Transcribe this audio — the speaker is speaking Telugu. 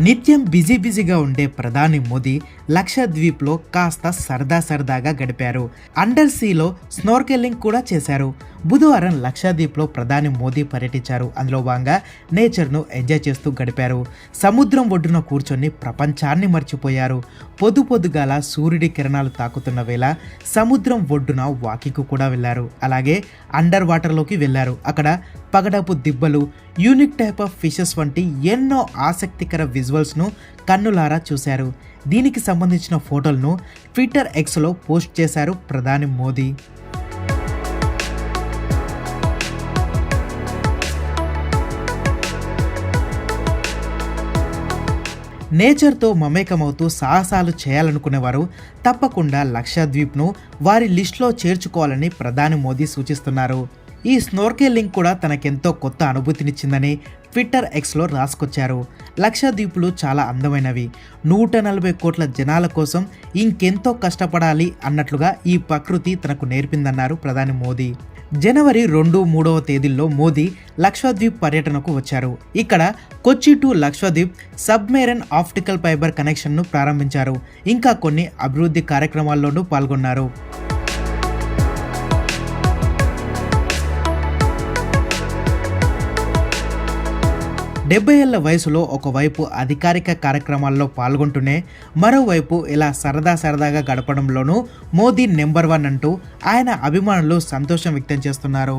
నిత్యం బిజీ బిజీగా ఉండే ప్రధాని మోదీ లక్షద్వీప్లో కాస్త సరదా సరదాగా గడిపారు. అండర్ సీలో స్నోర్కెలింగ్ కూడా చేశారు. బుధవారం లక్షద్వీప్లో ప్రధాని మోదీ పర్యటించారు. అందులో భాగంగా నేచర్ను ఎంజాయ్ చేస్తూ గడిపారు. సముద్రం ఒడ్డున కూర్చొని ప్రపంచాన్ని మర్చిపోయారు. పొద్దు పొద్దుగాల సూర్యుడి కిరణాలు తాకుతున్న వేళ సముద్రం ఒడ్డున వాకింగ్ కూడా వెళ్ళారు. అలాగే అండర్ వాటర్లోకి వెళ్ళారు. అక్కడ పగడపు దిబ్బలు యూనిక్ టైప్ ఆఫ్ ఫిషెస్ వంటి ఎన్నో ఆసక్తికర విజువల్స్ను కన్నులారా చూశారు. దీనికి సంబంధించిన ఫోటోలను ట్విట్టర్ ఎక్స్లో పోస్ట్ చేశారు ప్రధాని మోదీ. నేచర్తో మమేకమవుతూ సాహసాలు చేయాలనుకునేవారు తప్పకుండా లక్షద్వీప్ను వారి లిస్టులో చేర్చుకోవాలని ప్రధాని మోదీ సూచిస్తున్నారు. ఈ స్నోర్కెలింగ్ కూడా తనకెంతో కొత్త అనుభూతినిచ్చిందని ట్విట్టర్ ఎక్స్లో రాసుకొచ్చారు. లక్షద్వీపులు చాలా అందమైనవి. నూట నలభై కోట్ల జనాల కోసం ఇంకెంతో కష్టపడాలి అన్నట్లుగా ఈ ప్రకృతి తనకు నేర్పిందన్నారు ప్రధాని మోదీ. జనవరి రెండు మూడవ తేదీల్లో మోదీ లక్షద్వీప్ పర్యటనకు వచ్చారు. ఇక్కడ Kochi to Lakshadweep submarine optical fibre కనెక్షన్ను ప్రారంభించారు. ఇంకా కొన్ని అభివృద్ధి కార్యక్రమాల్లోనూ పాల్గొన్నారు. డెబ్బై ఏళ్ళ వయసులో ఒకవైపు అధికారిక కార్యక్రమాల్లో పాల్గొంటూనే మరోవైపు ఇలా సరదా సరదాగా గడపడంలోనూ మోదీ నెంబర్ వన్ అంటూ ఆయన అభిమానులు సంతోషం వ్యక్తం చేస్తున్నారు.